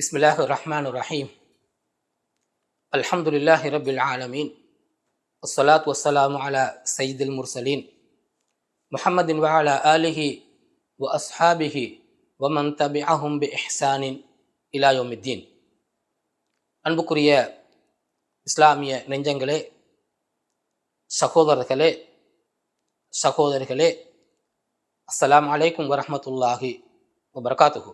بسم الله الرحمن الرحيم الحمد لله رب العالمين والصلاة والسلام على سيد المرسلين محمد وعلى آله وأصحابه ومن تبعهم بإحسان إلى يوم الدين அன்புக்குரிய இஸ்லாமிய நெஞ்சங்களே சகோதரர்களே சகோதரிகளே அஸ்ஸலாமு அலைக்கும் வரஹ்மத்துல்லாஹி வபரகாத்துஹு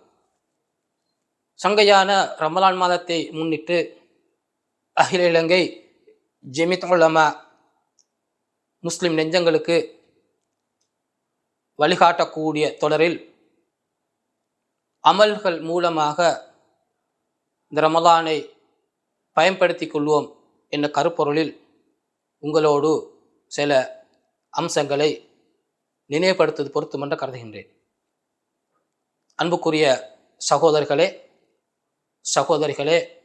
சங்கையான ரமலான் மாதத்தை முன்னிட்டு அகில இலங்கை ஜெமித் உலமா முஸ்லிம் நெஞ்சங்களுக்கு வழிகாட்டக்கூடிய தொடரில் அமல்கள் மூலமாக இந்த ரமலானை பயன்படுத்தி கொள்வோம் என்ற கருப்பொருளில் உங்களோடு சில அம்சங்களை நினைவுபடுத்துவது பொருத்தமென்று கருதுகின்றேன். அன்புக்குரிய சகோதரர்களே சகோதரிகளே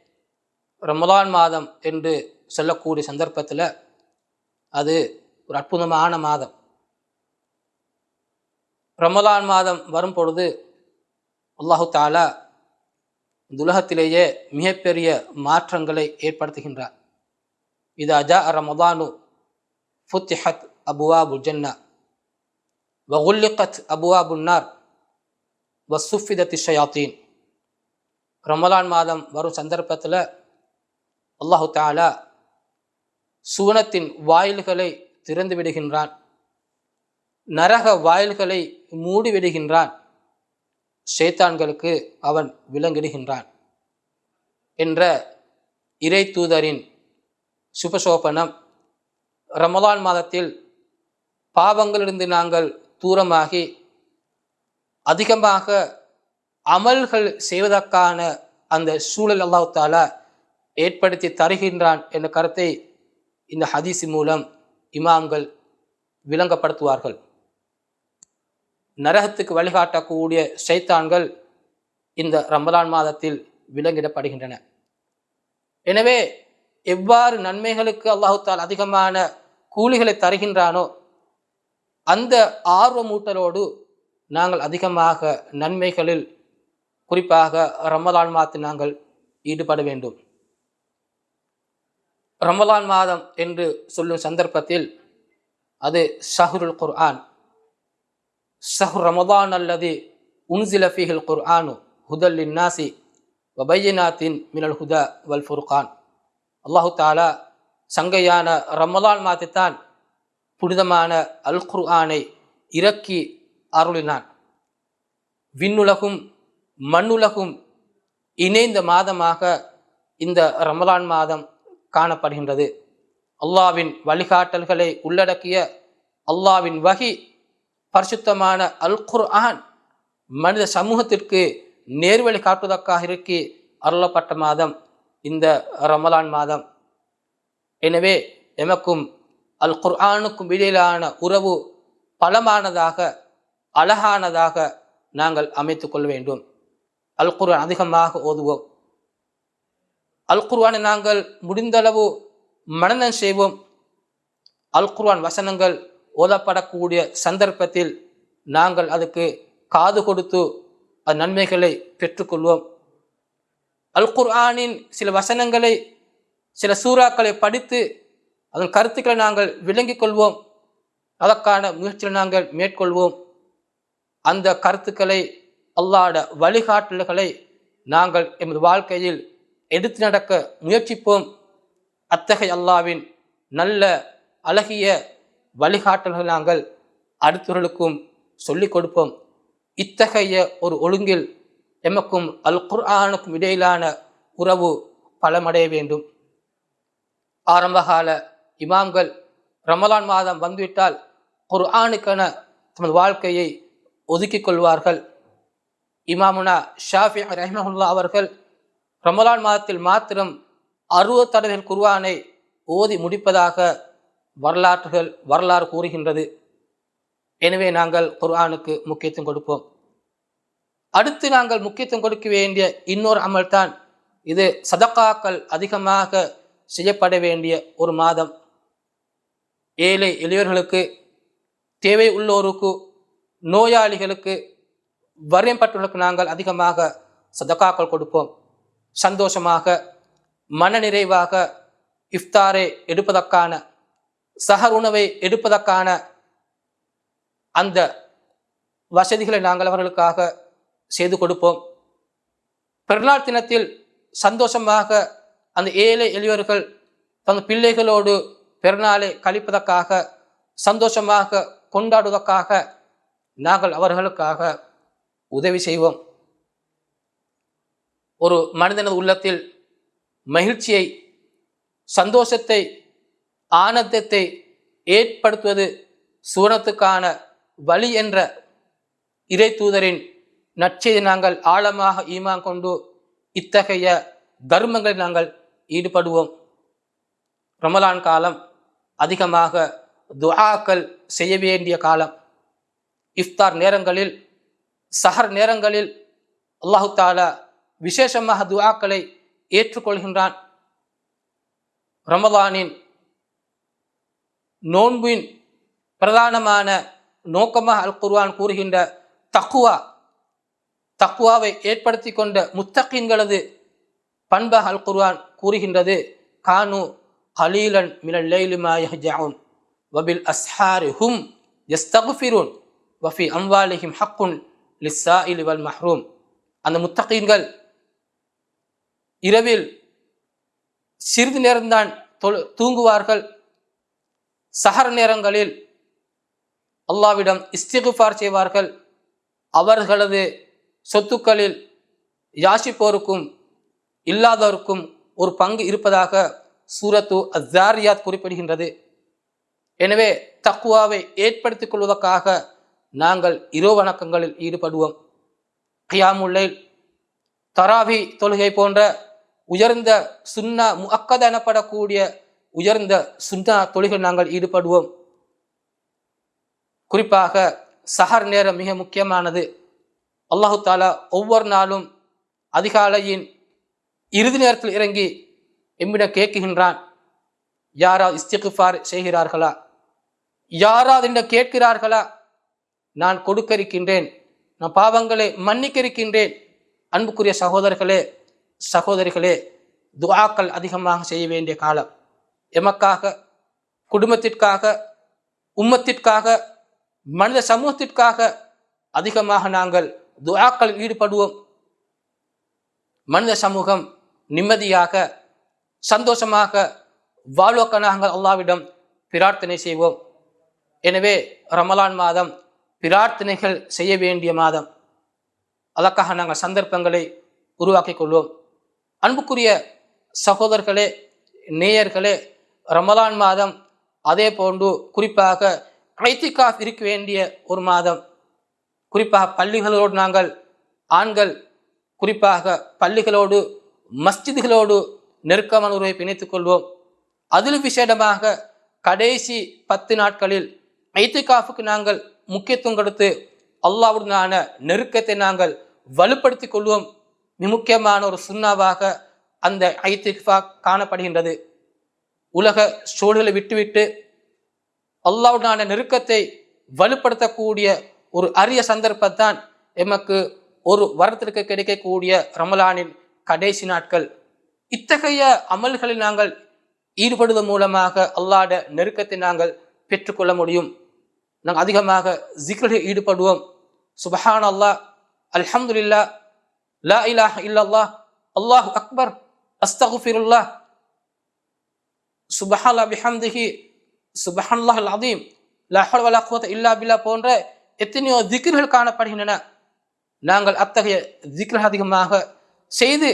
ரமலான் மாதம் என்று சொல்லக்கூடிய சந்தர்ப்பத்தில் அது ஒரு அற்புதமான மாதம். ரமலான் மாதம் வரும் பொழுது அல்லாஹு தாலா துலகத்திலேயே உலகத்திலேயே மிகப்பெரிய மாற்றங்களை ஏற்படுத்துகின்றார். இது அஜா ரமதானு ஃபுத்திஹத் அபுவாபு ஜன்னா வகுல்லிகத் அபுவாபுன்னார் வசுஃபிதத் ஷயாத்தீன். ரமலான் மாதம் வரும் சந்தர்ப்பத்தில் அல்லாஹு தாலா சுவனத்தின் வாயில்களை திறந்து விடுகின்றான். நரக வாயில்களை மூடி விடுகின்றான். ஷேத்தான்களுக்கு அவன் விலங்கிடுகின்றான் என்ற இறை தூதரின் சுபசோபனம் ரமலான் மாதத்தில் பாவங்களிலிருந்து நாங்கள் தூரமாகி அதிகமாக அமல்கள் செய்வதற்கான அந்த சூழல் அல்லாஹ் தாலா ஏற்படுத்தி தருகின்றான் என்ற கருத்தை இந்த ஹதீஸி மூலம் இமாம்கள் விளங்கப்படுத்துவார்கள். நரகத்துக்கு வழிகாட்டக்கூடிய சைத்தான்கள் இந்த ரமலான் மாதத்தில் விலங்கிடப்படுகின்றன. எனவே எவ்வாறு நன்மைகளுக்கு அல்லாஹால் அதிகமான கூலிகளை தருகின்றானோ அந்த ஆர்வமூட்டலோடு நாங்கள் அதிகமாக நன்மைகளில் குறிப்பாக ரமலான் மாதத்தில் நாங்கள் ஈடுபட வேண்டும். ரமலான் மாதம் என்று சொல்லும் சந்தர்ப்பத்தில் அது ஷஹருல் குர்ஆன். ஷஹர் ரமதான் அல்லது உன்சிலஃபிஹில் குர்ஆனு ஹுதல் நாசி வபையநாத்தின் மினல் ஹுதா வல் ஃபுர்கான். அல்லாஹு தாலா சங்கையான ரமலான் மாதத்தான் புனிதமான அல் குர்ஆனை இறக்கி அருளினான். விண்ணுலகும் மண்ணுலகும் இணைந்த மாதமாக இந்த ரமலான் மாதம் காணப்படுகின்றது. அல்லாவின் வழிகாட்டல்களை உள்ளடக்கிய அல்லாவின் வகி பரிசுத்தமான அல் குர்ஆன் மனித சமூகத்திற்கு நேர்வழி காட்டுவதற்காக இருக்கி அருளப்பட்ட மாதம் இந்த ரமலான் மாதம். எனவே எமக்கும் அல் குர்ஆனுக்கும் இடையிலான உறவு பலமானதாக அழகானதாக நாங்கள் அமைத்து கொள்ள வேண்டும். அல் குர்ஆன் அதிகமாக ஓதுவோம். அல் குர்ஆனை நாங்கள் முடிந்தளவு மனநம் செய்வோம். அல் குர்ஆன் வசனங்கள் ஓதப்படக்கூடிய சந்தர்ப்பத்தில் நாங்கள் அதுக்கு காது கொடுத்து அது நன்மைகளை பெற்றுக்கொள்வோம். அல் குர்ஆனின் சில வசனங்களை சில சூறாக்களை படித்து அதன் கருத்துக்களை நாங்கள் விளங்கிக் கொள்வோம். அதற்கான முயற்சிகளை நாங்கள் மேற்கொள்வோம். அந்த கருத்துக்களை அல்லாட வழிகாட்டல்களை நாங்கள் எமது வாழ்க்கையில் எடுத்து நடக்க முயற்சிப்போம். அத்தகைய அல்லாவின் நல்ல அழகிய வழிகாட்டல்கள் நாங்கள் அடுத்தவர்களுக்கும் சொல்லிக் கொடுப்போம். இத்தகைய ஒரு ஒழுங்கில் எமக்கும் அல் குர்ஆனுக்கும் இடையிலான உறவு பலமடைய வேண்டும். ஆரம்பகால இமாம்கள் ரமலான் மாதம் வந்துவிட்டால் குர்ஆனுக்கென தமது வாழ்க்கையை ஒதுக்கிக் கொள்வார்கள். இமாமுனா ஷாஃபி ரஹ்மஹுல்லா அவர்கள் ரமலான் மாதத்தில் மாத்திரம் அறுபது தடவைகள் குர்வானை ஓதி முடிப்பதாக வரலாற்றுகள் வரலாறு கூறுகின்றது. எனவே நாங்கள் குர்ஆனுக்கு முக்கியத்துவம் கொடுப்போம். அடுத்து நாங்கள் முக்கியத்துவம் கொடுக்க வேண்டிய இன்னொரு அமல்தான் இது சதக்காக்கள் அதிகமாக செய்யப்பட வேண்டிய ஒரு மாதம். ஏழை எளியவர்களுக்கு தேவை உள்ளோருக்கு நோயாளிகளுக்கு வரியம்பட்டவர்களுக்கு நாங்கள் அதிகமாக சதக்காக்கள் கொடுப்போம். சந்தோஷமாக மனநிறைவாக இஃப்தாரை எடுப்பதற்கான சஹர் உணவை எடுப்பதற்கான அந்த வசதிகளை நாங்கள் அவர்களுக்காக செய்து கொடுப்போம். பெருநாள் தினத்தில் சந்தோஷமாக அந்த ஏழை எளியவர்கள் தங்கள் பிள்ளைகளோடு பெருநாளை கழிப்பதற்காக சந்தோஷமாக கொண்டாடுவதற்காக நாங்கள் அவர்களுக்காக உதவி செய்வோம். ஒரு மனிதனது உள்ளத்தில் மகிழ்ச்சியை சந்தோஷத்தை ஆனந்தத்தை ஏற்படுத்துவது சுவனத்துக்கான வழி என்ற இறை தூதரின் நற்செய்தி நாங்கள் ஆழமாக ஈமான் கொண்டு இத்தகைய தர்மங்களில் நாங்கள் ஈடுபடுவோம். ரமலான் காலம் அதிகமாக துஆக்கள் செய்ய வேண்டிய காலம். இஃப்தார் நேரங்களில் சஹர் நேரங்களில் அல்லாஹு தாலா விசேஷமாக துவாக்களை ஏற்றுக்கொள்கின்றான். ரமதானின் நோன்பின் பிரதானமான நோக்கமாக அல் குர்வான் கூறுகின்ற தக்குவா தக்குவாவை ஏற்படுத்தி கொண்ட முத்தகின்களது பண்பாக அல் குர்வான் கூறுகின்றது. கானு ஹலீலன் மினல் லைலி வபில் அஸ்ஹாரி ஹும் யஸ்தக்ஃபிரூன் வஃபி அம்வாலிஹிம் ஹக்குன் லிஸ்ஸாயிலி வல் மஹ்ரூம். அந்த முத்தகீன்கள் இரவில் சிறிது நேரம்தான் தூங்குவார்கள். சஹர் நேரங்களில் அல்லாவிடம் இஸ்திகுஃபார் செய்வார்கள். அவர்களது சொத்துக்களில் யாசிப்போருக்கும் இல்லாதோருக்கும் ஒரு பங்கு இருப்பதாக சூரத்து அஸாரியாத் குறிப்பிடுகின்றது. எனவே தக்குவாவை ஏற்படுத்திக் கொள்வதற்காக நாங்கள் இரவு வணக்கங்களில் ஈடுபடுவோம். கியாமுல்லை தராவி தொழுகை போன்ற உயர்ந்த சுன்னா முஅக்கத எனப்படக்கூடிய உயர்ந்த சுன்னா தொழுகை நாங்கள் ஈடுபடுவோம். குறிப்பாக சஹர் நேரம் மிக முக்கியமானது. அல்லாஹு தாலா ஒவ்வொரு நாளும் அதிகாலையின் இறுதி நேரத்தில் இறங்கி எம்மிடம் கேட்குகின்றான் யாராவது இஸ்திகுஃபார் செய்கிறார்களா? யாராவது என்ன கேட்கிறார்களா? நான் கொடுக்க இருக்கின்றேன் நான் பாவங்களை மன்னிக்க இருக்கின்றேன் அன்புக்குரிய சகோதரர்களே சகோதரிகளே துவாக்கள் அதிகமாக செய்ய வேண்டிய காலம். எமக்காக குடும்பத்திற்காக உம்மத்திற்காக மனித சமூகத்திற்காக அதிகமாக நாங்கள் துவாக்களில் ஈடுபடுவோம். மனித சமூகம் நிம்மதியாக சந்தோஷமாக வாழ்வக்க நாங்கள் அல்லாவிடம் பிரார்த்தனை செய்வோம். எனவே ரமலான் மாதம் பிரார்த்தனைகள் செய்ய வேண்டிய மாதம். அதற்காக நாங்கள் சந்தர்ப்பங்களை உருவாக்கி கொள்வோம். அன்புக்குரிய சகோதரர்களே நேயர்களே ரமலான் மாதம் அதே போன்று குறிப்பாக ஐத்திகாஃப் இருக்க வேண்டிய ஒரு மாதம். குறிப்பாக பள்ளிகளோடு நாங்கள் ஆண்கள் குறிப்பாக பள்ளிகளோடு மஸ்ஜிதுகளோடு நெருக்கமான உறவை பிணைத்துக் கொள்வோம். அதில் விசேடமாக கடைசி பத்து நாட்களில் ஐத்திகாஃபுக்கு நாங்கள் முக்கியத்துவம் கொடுத்து அல்லாவுடனான நெருக்கத்தை நாங்கள் வலுப்படுத்திக் கொள்வோம். மிக முக்கியமான ஒரு சுண்ணாவாக அந்த ஐத்திகா காணப்படுகின்றது. உலக சூழலை விட்டுவிட்டு அல்லாவுடனான நெருக்கத்தை வலுப்படுத்தக்கூடிய ஒரு அரிய சந்தர்ப்பத்தான் எமக்கு ஒரு வருடத்திற்கு கிடைக்கக்கூடிய ரமலானின் கடைசி நாட்கள். இத்தகைய அமல்களில் நாங்கள் ஈடுபடுவதன் மூலமாக அல்லாட நெருக்கத்தை நாங்கள் பெற்றுக்கொள்ள முடியும். நாங்கள் அதிகமாக ஜிக்ரில் ஈடுபடுவோம். சுபஹான் அல்லாஹ் அல்ஹம்துலில்லா லா இலாஹ இல்லல்லா அல்லாஹ் அக்பர் அஸ்தகுஃபிருல்லாஹ் சுபஹாலா பிஹம்திஹி சுபஹான்லாஹ் அல் அதீம் லஹல் வலாஹுவத் இல்லா பில்லா போன்ற எத்தனையோ திக்ர்கள் காணப்படுகின்றன. நாங்கள் அத்தகைய திக்ர்கள் அதிகமாக செய்து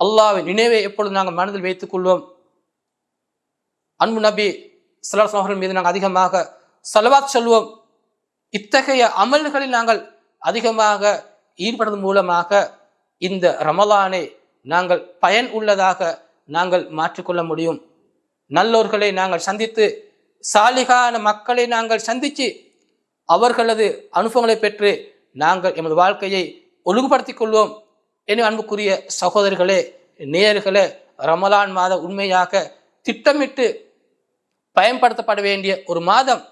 அல்லாவின் நினைவை எப்பொழுது நாங்கள் மனதில் வைத்துக் கொள்வோம். அன்பு நபி சலாஹ் அவர்கள் மீது நாங்கள் அதிகமாக சலவாத் சொல்வோம் இத்தகைய அமல்களில் நாங்கள் அதிகமாக ஈடுபடுவதன் மூலமாக இந்த ரமலானை நாங்கள் பயன் உள்ளதாக நாங்கள் மாற்றிக்கொள்ள முடியும். நல்லோர்களை நாங்கள் சந்தித்து சாலிகான மக்களை நாங்கள் சந்தித்து அவர்களது அனுபவங்களை பெற்று நாங்கள் எமது வாழ்க்கையை ஒழுங்குபடுத்திக் கொள்வோம். என அன்புக்குரிய சகோதரிகளே நேயர்களே ரமலான் மாதம் உண்மையாக திட்டமிட்டு பயன்படுத்தப்பட வேண்டிய ஒரு மாதம்.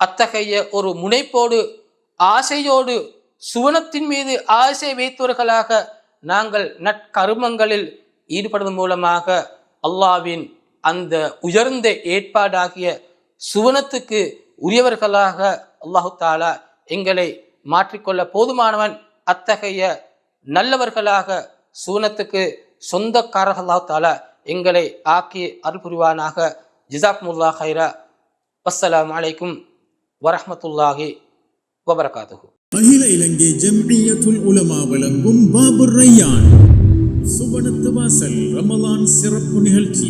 அத்தகைய ஒரு முனைப்போடு ஆசையோடு சுவனத்தின் மீது ஆசை வைத்தவர்களாக நாங்கள் நற்கருமங்களில் ஈடுபடுவதன் மூலமாக அல்லாவின் அந்த உயர்ந்த ஏற்பாடாகிய சுவனத்துக்கு உரியவர்களாக அல்லாஹு தாலா எங்களை மாற்றிக்கொள்ள போதுமானவன் அத்தகைய நல்லவர்களாக சுவனத்துக்கு சொந்தக்காரர்கள் அல்லாஹு தாலா எங்களை ஆக்கி அருள் புரிவானாக. ஜிசாக்முல்லா ஹைரா அஸ்லாம் அலைக்கும். வரஹமத்துல்லாஹி வபரகாத்துஹு. அகில இலங்கை ஜம்இயத்துல் உலமா வழங்கும் பாபுர் ரையான் சுபனத்து வாசல் ரமலான் சிறப்பு நிகழ்ச்சி.